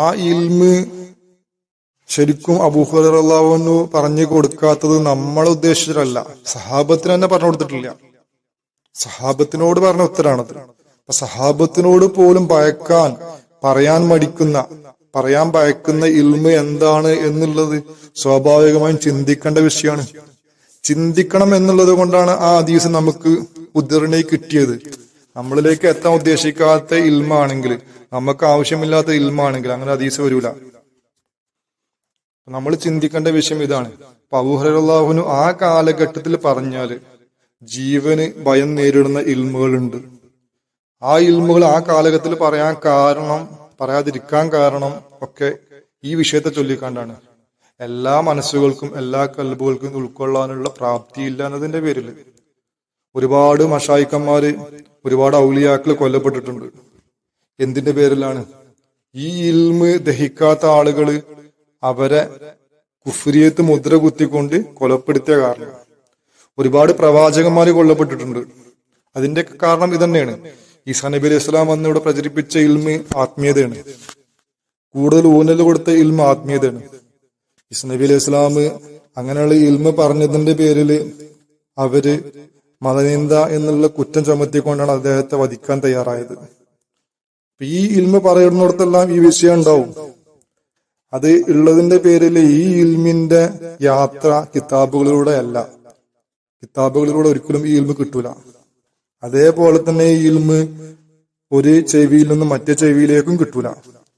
ആ ഇൽമ് ശരിക്കും അബൂഹുറല്ലാവുന്നു പറഞ്ഞു കൊടുക്കാത്തത് നമ്മൾ ഉദ്ദേശിച്ചിട്ടല്ല സഹാബത്തിന് തന്നെ പറഞ്ഞു കൊടുത്തിട്ടില്ല. സഹാബത്തിനോട് പറഞ്ഞ ഉത്തരാണത്. അപ്പൊ സഹാബത്തിനോട് പോലും ഭയക്കാൻ പറയാൻ മടിക്കുന്ന പറയാൻ ഭയക്കുന്ന ഇൽമ എന്താണ് എന്നുള്ളത് സ്വാഭാവികമായും ചിന്തിക്കേണ്ട വിഷയമാണ്. ചിന്തിക്കണം എന്നുള്ളത് കൊണ്ടാണ് ആ ഹദീസ് നമുക്ക് ഉദ്ധരണി കിട്ടിയത്. നമ്മളിലേക്ക് എത്താൻ ഉദ്ദേശിക്കാത്ത ഇൽമാണെങ്കിൽ നമുക്ക് ആവശ്യമില്ലാത്ത ഇൽമാണെങ്കിൽ അങ്ങനെ ഹദീസ് വരൂല. നമ്മൾ ചിന്തിക്കേണ്ട വിഷയം ഇതാണ്. പൗഹരല്ലാഹുനു ആ കാലഘട്ടത്തിൽ പറഞ്ഞാൽ ജീവന് ഭയം നേരിടുന്ന ഇൽമുകളുണ്ട്. ആ ഇൽമുകൾ ആ കാലഘട്ടത്തിൽ പറയാൻ കാരണം പറയാതിരിക്കാൻ കാരണം ഒക്കെ ഈ വിഷയത്തെ ചൊല്ലിക്കാണ്ടാണ്. എല്ലാ മനസ്സുകൾക്കും എല്ലാ കൽബുകൾക്കും ഉൾക്കൊള്ളാനുള്ള പ്രാപ്തി ഇല്ല എന്നതിന്റെ പേരിൽ ഒരുപാട് മഷായിക്കന്മാര് ഒരുപാട് ഔലിയാക്കൾ കൊല്ലപ്പെട്ടിട്ടുണ്ട്. എന്തിന്റെ പേരിലാണ്? ഈ ഇൽമ് ദഹിക്കാത്ത ആളുകൾ അവരെ കുഫ്രിയത്ത് മുദ്ര കുത്തിക്കൊണ്ട് കൊലപ്പെടുത്തിയ കാരണം. ഒരുപാട് പ്രവാചകന്മാര് കൊല്ലപ്പെട്ടിട്ടുണ്ട്. അതിന്റെ കാരണം ഇതന്നെയാണ്. ഈസാ നബി അലൈഹി ഇസ്ലാം വന്ന് ഇവിടെ പ്രചരിപ്പിച്ച ഇൽമ് ആത്മീയതയാണ്. കൂടുതൽ ഊന്നൽ കൊടുത്ത ഇൽമ ആത്മീയതയാണ്. ഈസാ നബി അലൈഹി ഇസ്ലാം അങ്ങനെയുള്ള ഇൽമ പറഞ്ഞതിന്റെ പേരിൽ അവർ മതനിന്ദ എന്നുള്ള കുറ്റം ചുമത്തിക്കൊണ്ടാണ് അദ്ദേഹത്തെ വധിക്കാൻ തയ്യാറായത്. ഈ ഇൽമ പറയുന്നിടത്തെല്ലാം ഈ വിഷയം ഉണ്ടാവും. അത് ഉള്ളതിന്റെ പേരിൽ ഈ ഇൽമിന്റെ യാത്ര കിതാബുകളിലൂടെ അല്ല. കിതാബുകളിലൂടെ ഒരിക്കലും ഈ ഇൽമ് കിട്ടൂല. അതേപോലെ തന്നെ ഈ ഇൽമ് ഒരു ചെവിയിൽ നിന്ന് മറ്റേ ചെവിയിലേക്കും കിട്ടൂല.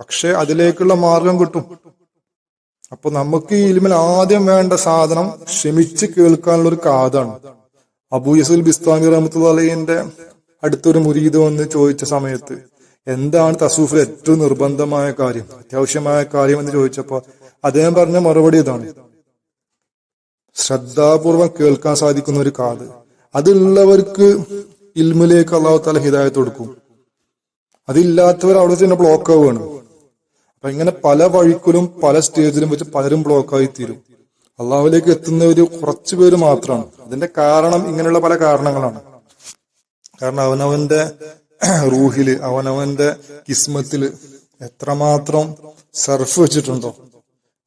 പക്ഷെ അതിലേക്കുള്ള മാർഗം കിട്ടും. അപ്പൊ നമുക്ക് ഈ ഇൽമിൽ ആദ്യം വേണ്ട സാധനം ക്ഷമിച്ച് കേൾക്കാനുള്ള ഒരു കാതാണ്. അബൂ യസുൽ ബിസ്താമി റഹമത്തുള്ള അടുത്തൊരു മുരീദ് വന്ന് ചോദിച്ച സമയത്ത് എന്താണ് തസൂഫിൽ ഏറ്റവും നിർബന്ധമായ കാര്യം അത്യാവശ്യമായ കാര്യം എന്ന് ചോദിച്ചപ്പോ അദ്ദേഹം പറഞ്ഞ മറുപടി ഇതാണ്. ശ്രദ്ധാപൂർവം കേൾക്കാൻ സാധിക്കുന്ന ഒരു കാത്. അതുള്ളവർക്ക് ഇൽമിലേക്ക് അള്ളാഹു തല ഹിദായത്ത് കൊടുക്കും. അതില്ലാത്തവർ അവിടെ തന്നെ ബ്ലോക്ക് ആവുകയാണ്. അപ്പൊ ഇങ്ങനെ പല വഴിക്കലും പല സ്റ്റേജിലും വെച്ച് പലരും ബ്ലോക്ക് ആയി തീരും. അള്ളാഹുലേക്ക് എത്തുന്ന ഒരു കുറച്ചു പേര് മാത്രമാണ്. അതിന്റെ കാരണം ഇങ്ങനെയുള്ള പല കാരണങ്ങളാണ്. കാരണം അവനവന്റെ റൂഹിൽ അവനവന്റെ കിസ്മത്തിൽ എത്രമാത്രം സർഫ് വെച്ചിട്ടുണ്ടോ?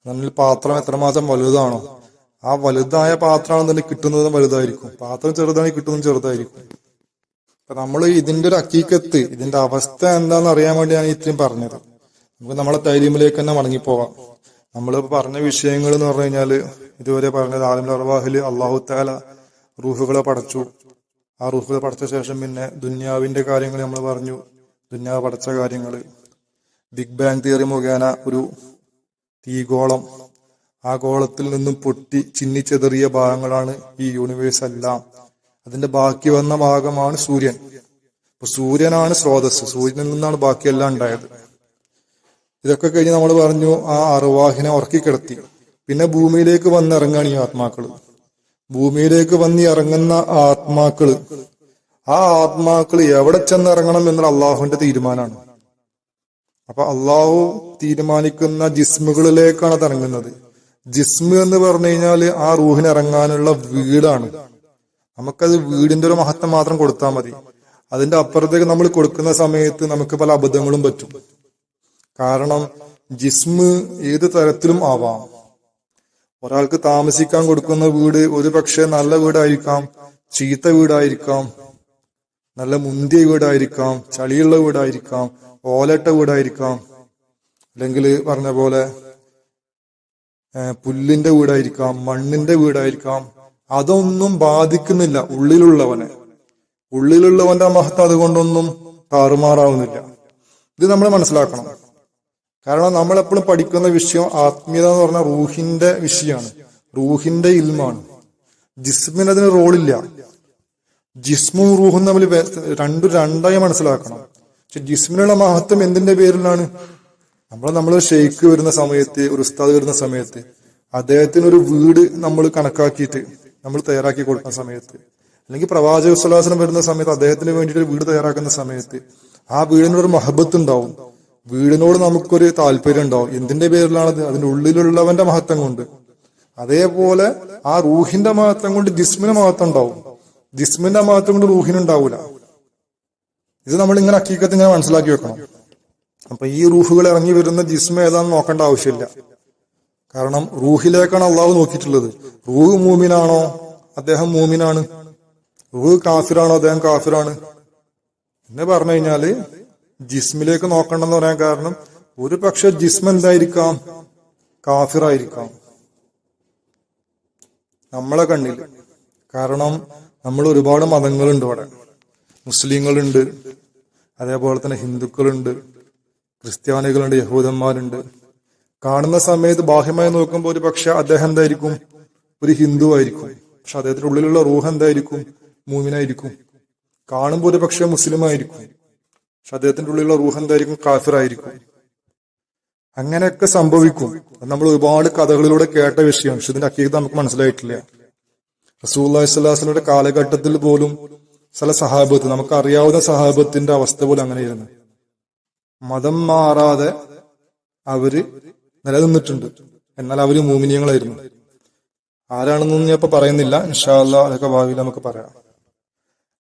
നമ്മൾ പാത്രം എത്രമാത്രം വലുതാണോ? ആ വലുതായ പാത്രമാണ് തന്നെ കിട്ടുന്നത് വലുതായിരിക്കും. പാത്രം ചെറുതാണെങ്കിൽ കിട്ടുന്നതും ചെറുതായിരിക്കും. അപ്പൊ നമ്മൾ ഇതിന്റെ ഒരു അക്കീക്കത്ത് ഇതിന്റെ അവസ്ഥ എന്താന്ന് അറിയാൻ വേണ്ടിയാണ് ഇത്രയും പറഞ്ഞത്. നമുക്ക് നമ്മളെ തൈലീമിലേക്ക് തന്നെ മടങ്ങിപ്പോവാം. നമ്മൾ പറഞ്ഞ വിഷയങ്ങൾ എന്ന് പറഞ്ഞു കഴിഞ്ഞാൽ ഇതുവരെ പറഞ്ഞത് ആലം അറവാഹിൽ അള്ളാഹു താല റൂഹുകളെ പടച്ചു. ആ റൂഹുകളെ പഠിച്ച ശേഷം പിന്നെ ദുന്യാവിന്റെ കാര്യങ്ങൾ നമ്മൾ പറഞ്ഞു. ദുന്യാവ് പഠിച്ച കാര്യങ്ങൾ ബിഗ് ബാങ് തിയറി മുഖേന ഒരു തീഗോളം. ആ ഗോളത്തിൽ നിന്നും പൊട്ടി ചിന്നിച്ചെതറിയ ഭാഗങ്ങളാണ് ഈ യൂണിവേഴ്സ് എല്ലാം. അതിന്റെ ബാക്കി വന്ന ഭാഗമാണ് സൂര്യൻ. അപ്പൊ സൂര്യനാണ് സ്രോതസ് സൂര്യനിൽ നിന്നാണ് ബാക്കിയെല്ലാം ഉണ്ടായത്. ഇതൊക്കെ കഴിഞ്ഞ് നമ്മൾ പറഞ്ഞു ആ അറുവാഹിനെ ഉറക്കി കിടത്തി പിന്നെ ഭൂമിയിലേക്ക് വന്നിറങ്ങാണ് ഈ ആത്മാക്കൾ. ഭൂമിയിലേക്ക് വന്നി ഇറങ്ങുന്ന ആത്മാക്കൾ. ആ ആത്മാക്കൾ എവിടെ ചെന്നിറങ്ങണം എന്നുള്ള അള്ളാഹുവിന്റെ തീരുമാനമാണ്. അപ്പൊ അള്ളാഹു തീരുമാനിക്കുന്ന ജിസ്മുകളിലേക്കാണ് അത് ഇറങ്ങുന്നത്. ജിസ്മ് എന്ന് പറഞ്ഞു കഴിഞ്ഞാൽ ആ റൂഹിന് ഇറങ്ങാനുള്ള വീടാണ്. നമുക്കത് വീടിന്റെ ഒരു മഹത്വം മാത്രം കൊടുത്താൽ മതി. അതിന്റെ അപ്പുറത്തേക്ക് നമ്മൾ കൊടുക്കുന്ന സമയത്ത് നമുക്ക് പല അബദ്ധങ്ങളും പറ്റും. കാരണം ജിസ്മ് ഏത് തരത്തിലും ആവാം. ഒരാൾക്ക് താമസിക്കാൻ കൊടുക്കുന്ന വീട് ഒരു പക്ഷേ നല്ല വീടായിരിക്കാം ചീത്ത വീടായിരിക്കാം നല്ല മുന്തിയ വീടായിരിക്കാം ചളിയുള്ള വീടായിരിക്കാം ഓലട്ട വീടായിരിക്കാം. അല്ലെങ്കിൽ പറഞ്ഞ പോലെ പുല്ലിന്റെ വീടായിരിക്കാം മണ്ണിന്റെ വീടായിരിക്കാം. അതൊന്നും ബാധിക്കുന്നില്ല ഉള്ളിലുള്ളവനെ. ഉള്ളിലുള്ളവന്റെ മഹത്വം അതുകൊണ്ടൊന്നും താറുമാറാവുന്നില്ല. ഇത് നമ്മൾ മനസ്സിലാക്കണം. കാരണം നമ്മൾ എപ്പോഴും പഠിക്കുന്ന വിഷയം ആത്മീയത എന്ന് പറഞ്ഞാൽ റൂഹിന്റെ വിഷയമാണ്. റൂഹിന്റെ ഇൽമാണ്. ജിസ്മിന് അതിന് റോളില്ല. ജിസ്മും റൂഹും തമ്മിൽ രണ്ടു രണ്ടും രണ്ടായി മനസ്സിലാക്കണം. പക്ഷെ ജിസ്മിനുള്ള മഹത്വം എന്തിന്റെ പേരിലാണ്? നമ്മൾ നമ്മൾ ഷെയ്ക്ക് വരുന്ന സമയത്ത് ഒരു ഉസ്താദ് വരുന്ന സമയത്ത് അദ്ദേഹത്തിന് ഒരു വീട് നമ്മൾ കണക്കാക്കിയിട്ട് നമ്മൾ തയ്യാറാക്കി കൊടുക്കുന്ന സമയത്ത് അല്ലെങ്കിൽ പ്രവാചക സ്വലാസനം വരുന്ന സമയത്ത് അദ്ദേഹത്തിന് വേണ്ടിയിട്ട് ഒരു വീട് തയ്യാറാക്കുന്ന സമയത്ത് ആ വീടിനൊരു മഹബത്ത് ഉണ്ടാവും. വീടിനോട് നമുക്കൊരു താല്പര്യം ഉണ്ടാവും. എന്തിന്റെ പേരിലാണത്? അതിന്റെ ഉള്ളിലുള്ളവന്റെ മഹത്വം കൊണ്ട്. അതേപോലെ ആ റൂഹിന്റെ മഹത്വം കൊണ്ട് ജിസ്മിന്റെ മഹത്വം ഉണ്ടാവും. ജിസ്മിന്റെ മഹത്വം കൊണ്ട് റൂഹിനുണ്ടാവൂല ഇത് നമ്മൾ ഇങ്ങനെ അക്കീക്കത്ത് ഇങ്ങനെ മനസ്സിലാക്കി വെക്കണം. അപ്പൊ ഈ റൂഹുകൾ ഇറങ്ങി വരുന്ന ജിസ്മ ഏതാണെന്ന് നോക്കേണ്ട ആവശ്യമില്ല. കാരണം റൂഹിലേക്കാണ് അള്ളാഹു നോക്കിയിട്ടുള്ളത്. റൂഹ് മൂമിനാണോ? അദ്ദേഹം മൂമിനാണ്. റൂഹ് കാഫിറാണോ? അദ്ദേഹം കാഫിറാണ്. എന്നെ പറഞ്ഞു കഴിഞ്ഞാൽ ജിസ്മിലേക്ക് നോക്കണ്ടെന്ന് പറയാൻ കാരണം ഒരു പക്ഷെ ജിസ്മ എന്തായിരിക്കാം? കാഫിറായിരിക്കാം. നമ്മളെ കണ്ണിൽ. കാരണം നമ്മൾ ഒരുപാട് മതങ്ങളുണ്ട് ഇവിടെ. മുസ്ലിങ്ങളുണ്ട്. അതേപോലെ തന്നെ ഹിന്ദുക്കളുണ്ട്. ക്രിസ്ത്യാനികളുണ്ട് യഹൂദന്മാരുണ്ട്. കാണുന്ന സമയത്ത് ബാഹ്യമായി നോക്കുമ്പോൾ ഒരു പക്ഷെ അദ്ദേഹം എന്തായിരിക്കും? ഒരു ഹിന്ദു ആയിരിക്കും. പക്ഷെ അദ്ദേഹത്തിന്റെ ഉള്ളിലുള്ള റൂഹ് എന്തായിരിക്കും? മൂമിനായിരിക്കും. കാണുമ്പോൾ ഒരു പക്ഷെ മുസ്ലിം ആയിരിക്കും പക്ഷെ അദ്ദേഹത്തിന്റെ ഉള്ളിലുള്ള റൂഹ് എന്തായിരിക്കും കാഫിറായിരിക്കും. അങ്ങനെയൊക്കെ സംഭവിക്കും. നമ്മൾ ഒരുപാട് കഥകളിലൂടെ കേട്ട വിഷയം. പക്ഷെ ഇതിന്റെ അക്കീത് നമുക്ക് മനസ്സിലായിട്ടില്ല. റസൂല്ലാ സ്വലാസ്ലയുടെ കാലഘട്ടത്തിൽ പോലും ചില സഹാബത്ത് നമുക്ക് അറിയാവുന്ന സഹാബത്തിന്റെ അവസ്ഥ പോലും അങ്ങനെയായിരുന്നു. മതം മാറാതെ അവർ നിലനിന്നിട്ടുണ്ട്. എന്നാൽ അവർ മൂമിനിയങ്ങളായിരുന്നു. ആരാണെന്നൊന്നും ഞാൻ ഇപ്പൊ പറയുന്നില്ല. ഇൻഷാല്ല അതൊക്കെ ഭാവിയിൽ നമുക്ക് പറയാം.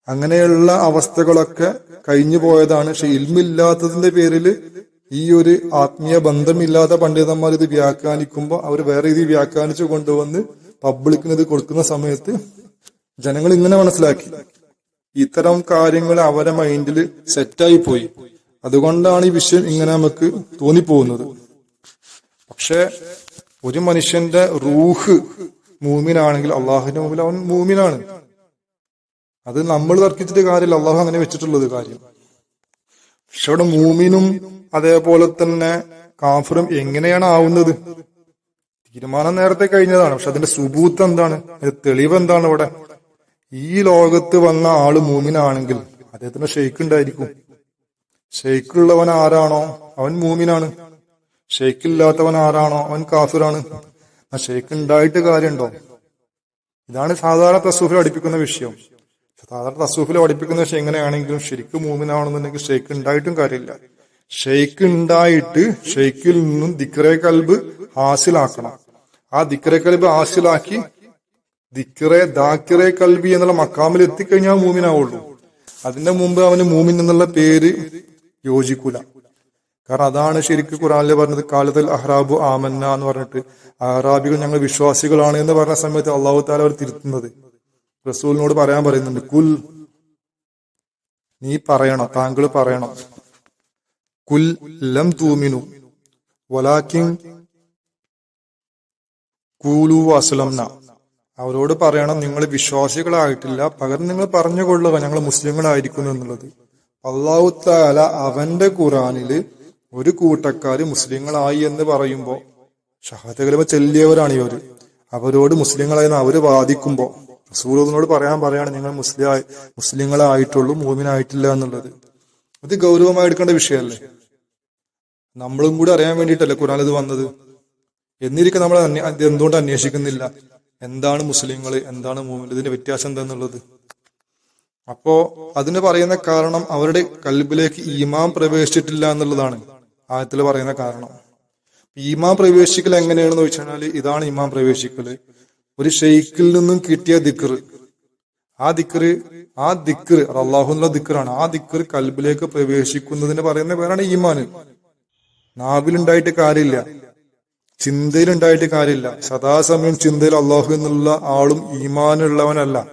അങ്ങനെയുള്ള അവസ്ഥകളൊക്കെ കഴിഞ്ഞു പോയതാണ്. പക്ഷെ ഇൽമില്ലാത്തതിന്റെ പേരിൽ ഈ ഒരു ആത്മീയ ബന്ധമില്ലാത്ത പണ്ഡിതന്മാർ ഇത് വ്യാഖ്യാനിക്കുമ്പോൾ അവർ വേറെ രീതിയിൽ വ്യാഖ്യാനിച്ചു കൊണ്ടുവന്ന് പബ്ലിക്കിന് ഇത് കൊടുക്കുന്ന സമയത്ത് ജനങ്ങൾ ഇങ്ങനെ മനസ്സിലാക്കി. ഇത്തരം കാര്യങ്ങൾ അവരെ മൈൻഡിൽ സെറ്റായി പോയി. അതുകൊണ്ടാണ് ഈ വിഷയം ഇങ്ങനെ നമുക്ക് തോന്നിപ്പോകുന്നത്. പക്ഷെ ഒരു മനുഷ്യന്റെ റൂഹ് മൂമിനാണെങ്കിൽ അള്ളാഹുവിന്റെ മുമ്പിൽ അവൻ മൂമിനാണ്. അത് നമ്മൾ തർക്കിച്ചിട്ട് കാര്യമില്ല. അള്ളാഹു അങ്ങനെ വെച്ചിട്ടുള്ളത് കാര്യം. പക്ഷെ അവിടെ മൂമിനും അതേപോലെ തന്നെ കാഫറും എങ്ങനെയാണ് ആവുന്നത്? തീരുമാനം നേരത്തെ കഴിഞ്ഞതാണ്. പക്ഷെ അതിന്റെ സുബൂത്ത് എന്താണ്? തെളിവ് എന്താണ് ഇവിടെ ഈ ലോകത്ത് വന്ന ആൾ മൂമിനാണെങ്കിൽ അദ്ദേഹത്തിന് ഷെയ്ക്ക് ഉണ്ടായിരിക്കും. ഷെയ്ക്കുള്ളവൻ ആരാണോ? അവൻ മൂമിനാണ്. ഷെയ്ക്കില്ലാത്തവൻ ആരാണോ? അവൻ കാഫിറാണ്. ആ ഷെയ്ക്ക് ഉണ്ടായിട്ട് കാര്യമുണ്ടോ? ഇതാണ് സാധാരണ തസൂഫിൽ അടിപ്പിക്കുന്ന വിഷയം. സാധാരണ തസൂഫിൽ പഠിപ്പിക്കുന്ന എങ്ങനെയാണെങ്കിലും ശരിക്കും മൂമിനാണെന്നുണ്ടെങ്കിൽ ഷെയ്ക്ക് ഉണ്ടായിട്ടും കാര്യമില്ല. ഷെയ്ക്ക് ഉണ്ടായിട്ട് ഷെയ്ക്കിൽ നിന്നും ദിക്റെ കൽബ് ഹാസിലാക്കണം. ആ ദിക്റെ കൽബ് ഹാസിലാക്കി ദിക്റെ ദാക്കിറെ കൽബി എന്നുള്ള മക്കാമിൽ എത്തിക്കഴിഞ്ഞാൽ മൂമിനാവുള്ളൂ. അതിന്റെ മുമ്പ് അവന് മൂമിൻ എന്നുള്ള പേര് യോജിക്കൂല. കാരണം അതാണ് ശരിക്കും ഖുറാനിൽ പറഞ്ഞത് കാലത്തിൽ അഹ്റാബു ആമന്ന എന്ന് പറഞ്ഞിട്ട്. അഹ്റാബികൾ ഞങ്ങൾ വിശ്വാസികളാണ് എന്ന് പറഞ്ഞ സമയത്ത് അള്ളാഹു താല അവർ തിരുത്തുന്നത്. റസൂലിനോട് പറയാൻ പറയുന്നുണ്ട് കുൽ നീ പറയണം താങ്കൾ പറയണം. കുൽ ലം തൂമിനു വലാക്കിൻ കൂലു അസ്ലംന അവരോട് പറയണം നിങ്ങൾ വിശ്വാസികളായിട്ടില്ല പകരം നിങ്ങൾ പറഞ്ഞു പറഞ്ഞുകൊള്ളുക ഞങ്ങൾ മുസ്ലിങ്ങളായിരിക്കുന്നു എന്നുള്ളത്. അള്ളാഹു താല അവന്റെ ഖുറാനിൽ ഒരു കൂട്ടക്കാര് മുസ്ലിങ്ങളായി എന്ന് പറയുമ്പോ ഷഹാദ കലിമ ചെല്ലിയവരാണ് ഇവർ. അവരോട് മുസ്ലിങ്ങളായെന്ന് അവർ വാദിക്കുമ്പോ റസൂലിനോട് പറയാൻ പറയാണ് നിങ്ങൾ മുസ്ലിം മുസ്ലിങ്ങളായിട്ടുള്ളൂ മൂമിനായിട്ടില്ല എന്നുള്ളത്. അത് ഗൗരവമായി എടുക്കേണ്ട വിഷയമല്ലേ? നമ്മളും കൂടി അറിയാൻ വേണ്ടിയിട്ടല്ലേ ഖുറാൻ ഇത് വന്നത്? എന്നിരിക്കെ നമ്മൾ എന്തുകൊണ്ട് അന്വേഷിക്കുന്നില്ല? എന്താണ് മുസ്ലിങ്ങൾ എന്താണ് മൂമിൻ ഇതിന്റെ വ്യത്യാസം എന്താന്നുള്ളത്? അപ്പോ അതിന് പറയുന്ന കാരണം അവരുടെ കൽബിലേക്ക് ഈമാം പ്രവേശിച്ചിട്ടില്ല എന്നുള്ളതാണ്. ആയത്തിൽ പറയുന്ന കാരണം. ഈമാം പ്രവേശിക്കൽ എങ്ങനെയാണെന്ന് വെച്ചാൽ ഇതാണ് ഈമാം പ്രവേശിക്കൽ. ഒരു ഷെയ്ഖിൽ നിന്നും കിട്ടിയ ദിക്കർ ആ ദിക്കർ ആ ദിക്കർ അള്ളാഹു ദിക്കറാണ് ആ ദിക്കർ കൽബിലേക്ക് പ്രവേശിക്കുന്നതിന് പറയുന്ന പേരാണ് ഈമാന്. നാവിലുണ്ടായിട്ട് കാര്യമില്ല. ചിന്തയിലുണ്ടായിട്ട് കാര്യമില്ല. സദാസമയം ചിന്തയിൽ അള്ളാഹു എന്നുള്ള ആളും ഈമാനുള്ളവനല്ല.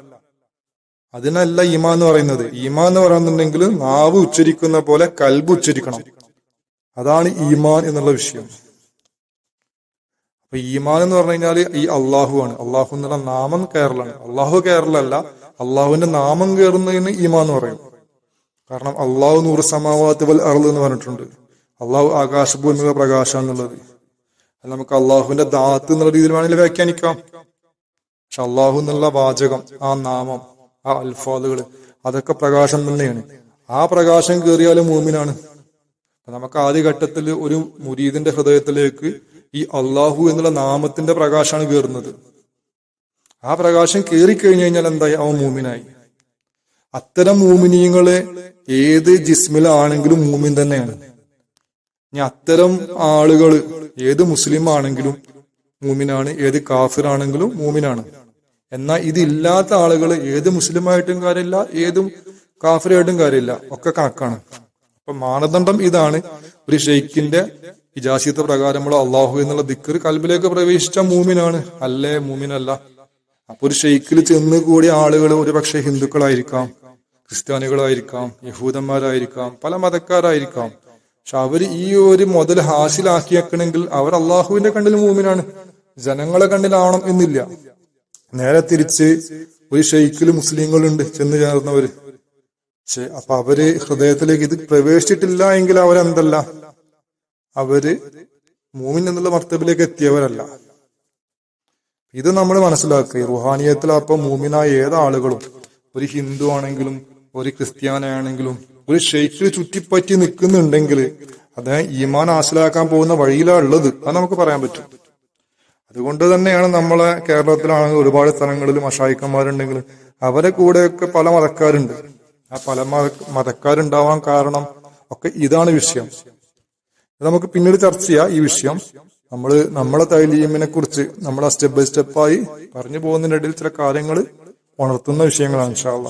അതിനല്ല ഈമാൻ എന്ന് പറയുന്നത്. ഈമാൻ എന്ന് പറയുന്നുണ്ടെങ്കിൽ നാവ് ഉച്ചരിക്കുന്ന പോലെ കൽബ് ഉച്ചരിക്കണം. അതാണ് ഈമാൻ എന്നുള്ള വിഷയം. അപ്പൊ ഈമാൻ എന്ന് പറഞ്ഞു കഴിഞ്ഞാൽ ഈ അള്ളാഹു ആണ്. അള്ളാഹു എന്നുള്ള നാമം കയറലാണ് അള്ളാഹു കയറലല്ല അള്ളാഹുവിന്റെ നാമം കയറുന്നതിന് ഈമാൻ എന്ന് പറയും. കാരണം അള്ളാഹു നൂറ് സമാവാത്ത് വൽ അറുൾ എന്ന് പറഞ്ഞിട്ടുണ്ട്. അള്ളാഹു ആകാശഭൂമിക പ്രകാശം എന്നുള്ളത്. അത് നമുക്ക് അള്ളാഹുവിന്റെ ദാത്ത് എന്നുള്ള രീതിയിൽ വേണമെങ്കിൽ വ്യാഖ്യാനിക്കാം. പക്ഷെ അള്ളാഹു എന്നുള്ള വാചകം ആ നാമം ആ അൽഫാദുകൾ അതൊക്കെ പ്രകാശം തന്നെയാണ്. ആ പ്രകാശം കയറിയാലും മൂമിനാണ്. നമുക്ക് ആദ്യ ഘട്ടത്തിൽ ഒരു മുരീദിന്റെ ഹൃദയത്തിലേക്ക് ഈ അള്ളാഹു എന്നുള്ള നാമത്തിന്റെ പ്രകാശമാണ് കയറുന്നത് ആ പ്രകാശം കയറിക്കഴിഞ്ഞു കഴിഞ്ഞാൽ എന്തായി? അവൻ മൂമിനായി. അത്തരം മൂമിനീയങ്ങളെ ഏത് ജിസ്മിലാണെങ്കിലും മൂമിൻ തന്നെയാണ്. ഇനി അത്തരം ആളുകൾ ഏത് മുസ്ലിം ആണെങ്കിലും മൂമിനാണ് ഏത് കാഫിറാണെങ്കിലും മൂമിനാണ്. എന്നാൽ ഇതില്ലാത്ത ആളുകൾ ഏത് മുസ്ലിമായിട്ടും കാര്യമില്ല ഏതും കാഫിറായിട്ടും കാര്യമില്ല. ഒക്കെ കണക്കാണ്. അപ്പൊ മാനദണ്ഡം ഇതാണ് ഒരു ഷെയ്ഖിന്റെ ഇജാസിയത്ത് പ്രകാരമുള്ള അള്ളാഹു എന്നുള്ള ദിക്കർ കൽബിലേക്ക് പ്രവേശിച്ച മൂമിനാണ്. അല്ലേ മൂമിനല്ല. അപ്പൊ ഒരു ഷെയ്ഖിൽ ചെന്ന് കൂടിയ ആളുകൾ ഒരു പക്ഷേ ഹിന്ദുക്കളായിരിക്കാം ക്രിസ്ത്യാനികളായിരിക്കാം യഹൂദന്മാരായിരിക്കാം പല മതക്കാരായിരിക്കാം. പക്ഷെ അവർ ഈ ഒരു മുതൽ ഹാസിലാക്കിയേക്കണമെങ്കിൽ അവർ അള്ളാഹുവിന്റെ കണ്ണിൽ മൂമിനാണ്. ജനങ്ങളെ കണ്ണിലാവണം എന്നില്ല. നേരെ തിരിച്ച് ഒരു ഷെയ്ഖിൽ മുസ്ലിങ്ങളുണ്ട് ചെന്ന് ചേർന്നവര്. പക്ഷെ അപ്പൊ അവർ ഹൃദയത്തിലേക്ക് ഇത് പ്രവേശിച്ചിട്ടില്ല എങ്കിൽ അവരെന്തല്ല? അവർ മൂമിൻ എന്നുള്ള മർത്തബിലേക്ക് എത്തിയവരല്ല. ഇത് നമ്മൾ മനസ്സിലാക്കുക റുഹാനിയത്തിൽ അപ്പൊ മൂമിനായ ഏതാളുകളും ഒരു ഹിന്ദു ആണെങ്കിലും ഒരു ക്രിസ്ത്യാനാണെങ്കിലും ഒരു ഷെയ്ഖിൽ ചുറ്റിപ്പറ്റി നിൽക്കുന്നുണ്ടെങ്കിൽ അദ്ദേഹം ഈമാൻ ഹാസിലാക്കാൻ പോകുന്ന വഴിയിലാണ് ഉള്ളത്. അത് നമുക്ക് പറയാൻ പറ്റും. അതുകൊണ്ട് തന്നെയാണ് നമ്മളെ കേരളത്തിലാണെങ്കിൽ ഒരുപാട് സ്ഥലങ്ങളിൽ മഷായിക്കന്മാരുണ്ടെങ്കിൽ അവരെ കൂടെയൊക്കെ പല മതക്കാരുണ്ട്. ആ പല മത മതക്കാരുണ്ടാവാൻ കാരണം ഒക്കെ ഇതാണ് വിഷയം. നമുക്ക് പിന്നീട് ചർച്ച ചെയ്യാം ഈ വിഷയം. നമ്മൾ നമ്മളെ തൈലീമിനെ കുറിച്ച് നമ്മളെ സ്റ്റെപ്പ് ബൈ സ്റ്റെപ്പായി പറഞ്ഞു പോകുന്നതിനിടയിൽ ചില കാര്യങ്ങൾ ഉണർത്തുന്ന വിഷയങ്ങളാണ് ഇൻഷാല്ല